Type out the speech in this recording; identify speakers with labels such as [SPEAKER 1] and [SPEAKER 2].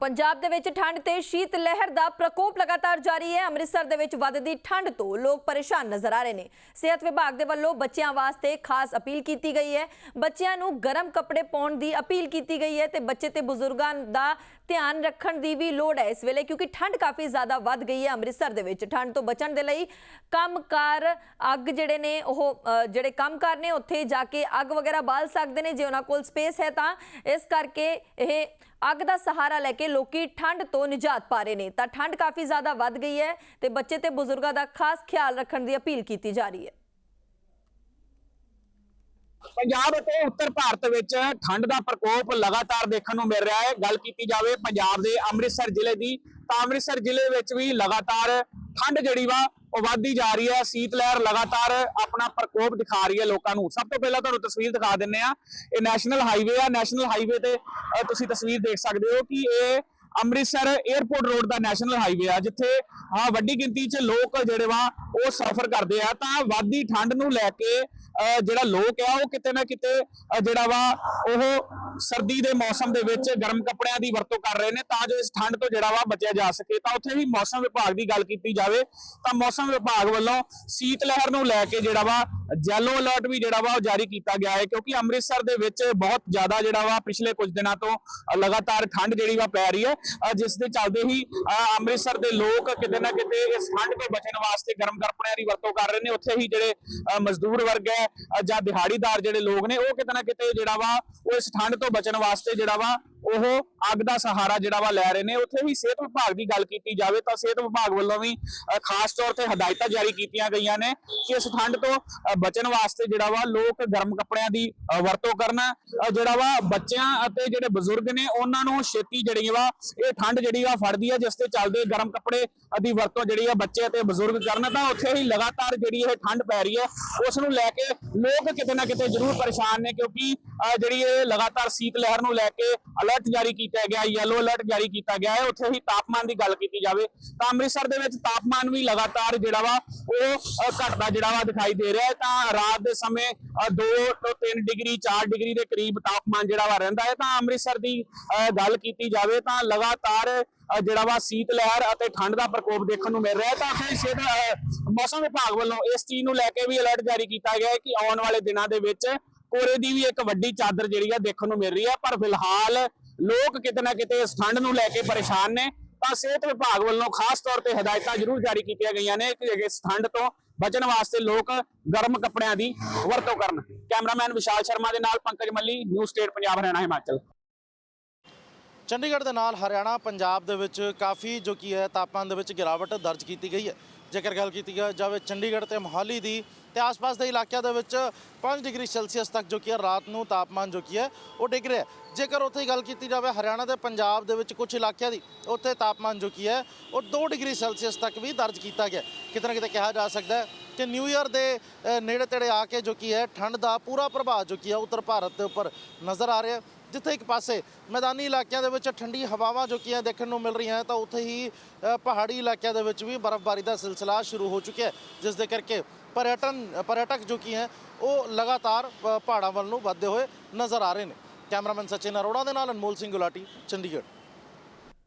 [SPEAKER 1] ਪੰਜਾਬ ਦੇ ਵਿੱਚ ਠੰਡ ਤੇ ਸ਼ੀਤ ਲਹਿਰ ਦਾ ਪ੍ਰਕੋਪ ਲਗਾਤਾਰ ਜਾਰੀ ਹੈ। ਅੰਮ੍ਰਿਤਸਰ ਦੇ ਵਿੱਚ ਵੱਧਦੀ ਠੰਡ ਤੋਂ ਲੋਕ ਪਰੇਸ਼ਾਨ ਨਜ਼ਰ ਆ ਰਹੇ ਨੇ। ਸਿਹਤ ਵਿਭਾਗ ਦੇ ਵੱਲੋਂ ਬੱਚਿਆਂ ਵਾਸਤੇ ਖਾਸ ਅਪੀਲ ਕੀਤੀ ਗਈ ਹੈ। ਬੱਚਿਆਂ ਨੂੰ ਗਰਮ ਕੱਪੜੇ ਪਾਉਣ ਦੀ ਅਪੀਲ ਕੀਤੀ ਗਈ ਹੈ ਤੇ ਬੱਚੇ ਤੇ ਬਜ਼ੁਰਗਾਂ ਦਾ ਧਿਆਨ ਰੱਖਣ ਦੀ ਵੀ ਲੋੜ ਹੈ ਇਸ ਵੇਲੇ ਕਿਉਂਕਿ ਠੰਡ ਕਾਫੀ ਜ਼ਿਆਦਾ ਵੱਧ ਗਈ ਹੈ ਅੰਮ੍ਰਿਤਸਰ ਦੇ ਵਿੱਚ। ਠੰਡ ਤੋਂ ਬਚਣ ਦੇ ਲਈ ਕੰਮਕਾਰ ਅੱਗ ਜਿਹੜੇ ਨੇ ਉਹ ਅ, ਜਿਹੜੇ ਕੰਮਕਾਰ ਨੇ ਉੱਥੇ ਜਾ ਕੇ ਅੱਗ ਵਗੈਰਾ ਬਾਲ ਸਕਦੇ ਨੇ। ਜੇ ਉਹਨਾਂ ਕੋਲ ਸਪੇਸ ਹੈ ਤਾਂ ਇਸ ਕਰਕੇ ਇਹ ਅੱਗ ਦਾ ਸਹਾਰਾ ਲੈ ਕੇ ਲੋਕੀ ਠੰਡ ਤੋਂ ਨਿਜਾਤ ਪਾ ਰਹੇ ਨੇ। ਤਾਂ ਠੰਡ ਕਾਫੀ ਜ਼ਿਆਦਾ ਵੱਧ ਗਈ ਹੈ ਤੇ ਬੱਚੇ ਤੇ ਬਜ਼ੁਰਗਾਂ ਦਾ ਖਾਸ ਖਿਆਲ ਰੱਖਣ ਦੀ ਅਪੀਲ ਕੀਤੀ ਜਾ ਰਹੀ ਹੈ।
[SPEAKER 2] ਪੰਜਾਬ ਅਤੇ ਉੱਤਰ ਭਾਰਤ ਵਿੱਚ ਠੰਡ ਦਾ ਪ੍ਰਕੋਪ ਲਗਾਤਾਰ ਦੇਖਣ ਨੂੰ ਮਿਲ ਰਿਹਾ ਹੈ। ਗੱਲ ਕੀਤੀ ਜਾਵੇ ਪੰਜਾਬ ਦੇ ਅੰਮ੍ਰਿਤਸਰ ਜ਼ਿਲ੍ਹੇ ਦੀ, ਤਾਂ ਅੰਮ੍ਰਿਤਸਰ ਜ਼ਿਲ੍ਹੇ ਵਿੱਚ ਵੀ ਲਗਾਤਾਰ ਠੰਡ ਜਿਹੜੀ ਵਾ ਉਹ ਵੱਧਦੀ ਜਾ ਰਹੀ ਹੈ। ਸੀਤ ਲਹਿਰ ਲਗਾਤਾਰ ਆਪਣਾ ਪ੍ਰਕੋਪ ਦਿਖਾ ਰਹੀ ਹੈ ਲੋਕਾਂ ਨੂੰ। ਸਭ ਤੋਂ ਪਹਿਲਾਂ ਤੁਹਾਨੂੰ ਤਸਵੀਰ ਦਿਖਾ ਦਿੰਨੇ ਆ ਇਹ ਨੈਸ਼ਨਲ ਹਾਈਵੇ ਆ। ਨੈਸ਼ਨਲ ਹਾਈਵੇ ਤੇ ਤੁਸੀਂ ਤਸਵੀਰ ਦੇਖ ਸਕਦੇ ਹੋ ਕਿ ਇਹ ਅੰਮ੍ਰਿਤਸਰ 에ਅਰਪੋਰਟ ਰੋਡ ਦਾ ਨੈਸ਼ਨਲ ਹਾਈਵੇ ਆ, ਜਿੱਥੇ ਆ ਵੱਡੀ ਗਿਣਤੀ 'ਚ ਲੋਕ ਜਿਹੜੇ ਵਾ, ਉਹ ਸਫ਼ਰ ਕਰਦੇ ਆ। ਤਾਂ ਵੱਧਦੀ ਠੰਡ ਨੂੰ ਲੈ ਕੇ ਜਿਹੜਾ ਲੋਕ ਆ, ਉਹ ਕਿਤੇ ਨਾ ਕਿਤੇ ਜਿਹੜਾ ਵਾ, ਉਹ ਸਰਦੀ ਦੇ ਮੌਸਮ ਦੇ ਵਿੱਚ ਗਰਮ ਕੱਪੜਿਆਂ ਦੀ ਵਰਤੋਂ ਕਰ ਰਹੇ ਨੇ, ਤਾਂ ਜੋ ਇਸ ਠੰਡ ਤੋਂ ਜਿਹੜਾ ਵਾ ਬਚਿਆ ਜਾ ਸਕੇ। ਤਾਂ ਉੱਥੇ ਵੀ ਮੌਸਮ ਵਿਭਾਗ ਦੀ ਗੱਲ ਕੀਤੀ ਜਾਵੇ, ਤਾਂ ਮੌਸਮ ਵਿਭਾਗ ਵੱਲੋਂ ਸੀਤ ਲਹਿਰ ਨੂੰ ਲੈ ਕੇ ਜਿਹੜਾ ਵਾ ਯੈਲੋ ਅਲਰਟ ਵੀ ਜਿਹੜਾ ਵਾ, ਉਹ ਜਾਰੀ ਕੀਤਾ ਗਿਆ ਹੈ, ਕਿਉਂਕਿ ਅੰਮ੍ਰਿਤਸਰ ਦੇ ਵਿੱਚ ਬਹੁਤ ਜ਼ਿਆਦਾ ਜਿਹੜਾ ਵਾ, ਪਿਛਲੇ ਕੁਝ ਦਿਨਾਂ ਤੋਂ ਲਗਾਤਾਰ ਠੰਡ ਜਿਹੜੀ ਵਾ ਪੈ ਰਹੀ ਹੈ। ਜਿਸ ਦੇ ਚੱਲਦੇ ਹੀ ਅੰਮ੍ਰਿਤਸਰ ਦੇ ਲੋਕ ਕਿਤੇ ਨਾ ਕਿਤੇ ਇਸ ਠੰਡ ਤੋਂ ਬਚਣ ਵਾਸਤੇ ਗਰਮ ਕੱਪੜਿਆਂ ਦੀ ਵਰਤੋਂ ਕਰ ਰਹੇ ਨੇ। ਉੱਥੇ ਹੀ ਜਿਹੜੇ ਮਜ਼ਦੂਰ ਵਰਗ ਹੈ ਜਾਂ ਦਿਹਾੜੀਦਾਰ ਜਿਹੜੇ ਲੋਕ ਨੇ, ਉਹ ਕਿਤੇ ਨਾ ਕਿਤੇ ਜਿਹੜਾ ਵਾ, ਉਹ ਇਸ ਠੰਡ ਤੋਂ ਬਚਣ ਵਾਸਤੇ ਜਿਹੜਾ ਵਾ ਉਹ ਅੱਗ ਦਾ ਸਹਾਰਾ ਜਿਹੜਾ ਵਾ ਲੈ ਰਹੇ ਨੇ। ਉੱਥੇ ਵੀ ਸਿਹਤ ਵਿਭਾਗ ਦੀ ਗੱਲ ਕੀਤੀ ਜਾਵੇ ਤਾਂ ਸਿਹਤ ਵਿਭਾਗ ਵੱਲੋਂ ਵੀ ਖਾਸ ਤੌਰ ਤੇ ਹਦਾਇਤਾਂ ਜਾਰੀ ਕੀਤੀਆਂ ਗਈਆਂ ਨੇ ਕਿ ਇਸ ਠੰਡ ਤੋਂ ਬਚਣ ਵਾਸਤੇ ਜਿਹੜਾ ਵਾ ਲੋਕ ਗਰਮ ਕੱਪੜਿਆਂ ਦੀ ਵਰਤੋਂ ਕਰਨ। ਜਿਹੜਾ ਵਾ ਬੱਚਿਆਂ ਅਤੇ ਜਿਹੜੇ ਬਜ਼ੁਰਗ ਨੇ ਉਹਨਾਂ ਨੂੰ ਛੇਤੀ ਜਿਹੜੀ ਵਾ ਇਹ ਠੰਡ ਜਿਹੜੀ ਵਾ ਫੜਦੀ ਹੈ ਜਿਸ ਤੇ ਚੱਲਦੇ ਗਰਮ ਕੱਪੜੇ ਦੀ ਵਰਤੋਂ ਜਿਹੜੀ ਆ ਬੱਚੇ ਅਤੇ ਬਜ਼ੁਰਗ ਕਰਨ ਤਾਂ ਉੱਥੇ ਹੀ ਲਗਾਤਾਰ ਜਿਹੜੀ ਇਹ ਠੰਡ ਪੈ ਰਹੀ ਹੈ ਉਸ ਨੂੰ ਲੈ ਕੇ ਲੋਕ ਕਿਤੇ ਨਾ ਕਿਤੇ ਜ਼ਰੂਰ ਪਰੇਸ਼ਾਨ ਨੇ ਕਿਉਂਕਿ ਅ, ਜਿਹੜੀ ਇਹ ਲਗਾਤਾਰ ਸੀਤ ਲਹਿਰ ਨੂੰ ਲੈ ਕੇ ਅਲਰਟ ਜਾਰੀ ਕੀਤਾ ਗਿਆ ਯੈਲੋ ਅਲਰਟ ਜਾਰੀ ਕੀਤਾ ਗਿਆ ਹੈ। ਉੱਥੇ ਹੀ ਤਾਪਮਾਨ ਦੀ ਗੱਲ ਕੀਤੀ ਜਾਵੇ ਤਾਂ ਅੰਮ੍ਰਿਤਸਰ ਦੇ ਵਿੱਚ ਤਾਪਮਾਨ ਵੀ ਲਗਾਤਾਰ ਜਿਹੜਾ ਵਾ ਉਹ ਘਟਦਾ ਜਿਹੜਾ ਵਾ ਦਿਖਾਈ ਦੇ ਰਿਹਾ ਹੈ। ਤਾਂ ਰਾਤ ਦੇ ਸਮੇਂ 2 ਤੋਂ 3 ਡਿਗਰੀ 4 ਡਿਗਰੀ ਦੇ ਕਰੀਬ ਤਾਪਮਾਨ ਜਿਹੜਾ ਵਾ ਰਹਿੰਦਾ ਹੈ। ਤਾਂ ਅੰਮ੍ਰਿਤਸਰ ਦੀ ਗੱਲ ਕੀਤੀ ਜਾਵੇ ਤਾਂ ਲਗਾਤਾਰ ਜਿਹੜਾ ਵਾ ਸੀਤ ਲਹਿਰ ਅਤੇ ਠੰਡ ਦਾ ਪ੍ਰਕੋਪ ਦੇਖਣ ਨੂੰ ਮਿਲ ਰਿਹਾ ਹੈ। ਤਾਂ ਫਿਰ ਸਿਹਤ ਅ, ਮੌਸਮ ਵਿਭਾਗ ਵੱਲੋਂ ਇਸ ਚੀਜ਼ ਨੂੰ ਲੈ ਕੇ ਵੀ ਅਲਰਟ ਜਾਰੀ ਕੀਤਾ ਗਿਆ ਹੈ ਕਿ ਆਉਣ ਵਾਲੇ ਦਿਨਾਂ ਦੇ ਵਿੱਚ ਕੋਰੇ ਦੀ ਵੀ ਇੱਕ ਵੱਡੀ ਚਾਦਰ ਜਿਹੜੀ ਆ ਦੇਖਣ ਨੂੰ ਮਿਲ ਰਹੀ ਹੈ। ਪਰ ਫਿਲਹਾਲ ਲੋਕ ਕਿਤੇ ਨਾ ਕਿਤੇ ਇਸ ਠੰਡ ਨੂੰ ਲੈ ਕੇ ਪਰੇਸ਼ਾਨ ਨੇ। ਤਾਂ ਸਿਹਤ ਵਿਭਾਗ ਵੱਲੋਂ ਖਾਸ ਤੌਰ ਤੇ ਹਦਾਇਤਾਂ ਜ਼ਰੂਰ ਜਾਰੀ ਕੀਤੀਆਂ ਗਈਆਂ ਨੇ ਕਿ ਇਸ ਠੰਡ ਤੋਂ ਬਚਣ ਵਾਸਤੇ ਲੋਕ ਗਰਮ ਕੱਪੜਿਆਂ ਦੀ ਵਰਤੋਂ ਕਰਨ। ਕੈਮਰਾਮੈਨ ਵਿਸ਼ਾਲ ਸ਼ਰਮਾ ਦੇ ਨਾਲ ਪੰਕਜ ਮੱਲੀ ਨਿਊ ਸਟੇਟ, ਪੰਜਾਬ, ਹਰਿਆਣਾ, ਹਿਮਾਚਲ।
[SPEAKER 3] ਚੰਡੀਗੜ੍ਹ ਦੇ ਨਾਲ ਹਰਿਆਣਾ, ਪੰਜਾਬ ਦੇ ਵਿੱਚ ਕਾਫੀ ਜੋ ਕੀ ਹੈ ਤਾਪਮਾਨ ਦੇ ਵਿੱਚ ਗਿਰਾਵਟ ਦਰਜ ਕੀਤੀ ਗਈ ਹੈ। ਜੇਕਰ ਗੱਲ ਕੀਤੀ ਜਾਵੇ ਚੰਡੀਗੜ੍ਹ ਤੇ ਮੋਹਾਲੀ ਦੀ, ਤੇ ਆਸ-ਪਾਸ ਦੇ ਇਲਾਕਿਆਂ ਦੇ ਵਿੱਚ 5 ਡਿਗਰੀ ਸੈਲਸੀਅਸ ਤੱਕ ਜੋ ਕੀ ਹੈ ਰਾਤ ਨੂੰ ਤਾਪਮਾਨ ਜੋ ਕੀ ਹੈ ਉਹ ਡਿੱਗ ਰਿਹਾ ਜੇਕਰ ਉੱਥੇ ਗੱਲ ਕੀਤੀ ਜਾਵੇ ਹਰਿਆਣਾ ਤੇ ਪੰਜਾਬ ਦੇ ਵਿੱਚ ਕੁਝ ਇਲਾਕਿਆਂ ਦੀ, ਉੱਥੇ ਤਾਪਮਾਨ ਜੋ ਕੀ ਹੈ ਉਹ 2 ਡਿਗਰੀ ਸੈਲਸੀਅਸ ਤੱਕ ਵੀ ਦਰਜ ਕੀਤਾ ਗਿਆ ਕਿਤੇ ਨਾ ਕਿਤੇ ਕਿਹਾ ਜਾ ਸਕਦਾ ਹੈ ਕਿ ਨਿਊ ਇਅਰ ਦੇ ਨੇੜੇ ਤੇੜੇ ਆ ਕੇ ਜੋ ਕੀ ਹੈ ਠੰਡ ਦਾ ਪੂਰਾ ਪ੍ਰਭਾਵ ਜੋ ਕੀ ਹੈ ਉੱਤਰ ਭਾਰਤ ਦੇ ਉੱਪਰ ਨਜ਼ਰ ਆ ਰਿਹਾ ਜਿੱਥੇ ਇੱਕ ਪਾਸੇ ਮੈਦਾਨੀ ਇਲਾਕਿਆਂ ਦੇ ਵਿੱਚ ਠੰਡੀ ਹਵਾਵਾਂ ਜੋ ਕੀ ਦੇਖਣ ਨੂੰ ਮਿਲ ਰਹੀਆਂ ਤਾਂ ਉੱਥੇ ਹੀ ਪਹਾੜੀ ਇਲਾਕਿਆਂ ਦੇ ਵਿੱਚ ਵੀ ਬਰਫ਼ਬਾਰੀ ਦਾ ਸਿਲਸਿਲਾ ਸ਼ੁਰੂ ਹੋ ਚੁੱਕਿਆ ਹੈ ਜਿਸ ਦੇ ਕਰਕੇ ਪਰਯਟਨ ਪਰਯਟਕ ਜੋ ਕੀ ਹੈ ਉਹ ਲਗਾਤਾਰ ਅ, ਪਹਾੜਾਂ ਵੱਲ ਨੂੰ ਵੱਧਦੇ ਹੋਏ ਨਜ਼ਰ ਆ ਰਹੇ ਨੇ। ਕੈਮਰਾਮੈਨ ਸਚਿਨ ਅਰੋੜਾ ਦੇ ਨਾਲ ਅਨਮੋਲ ਸਿੰਘ ਗੁਲਾਟੀ ਚੰਡੀਗੜ੍ਹ।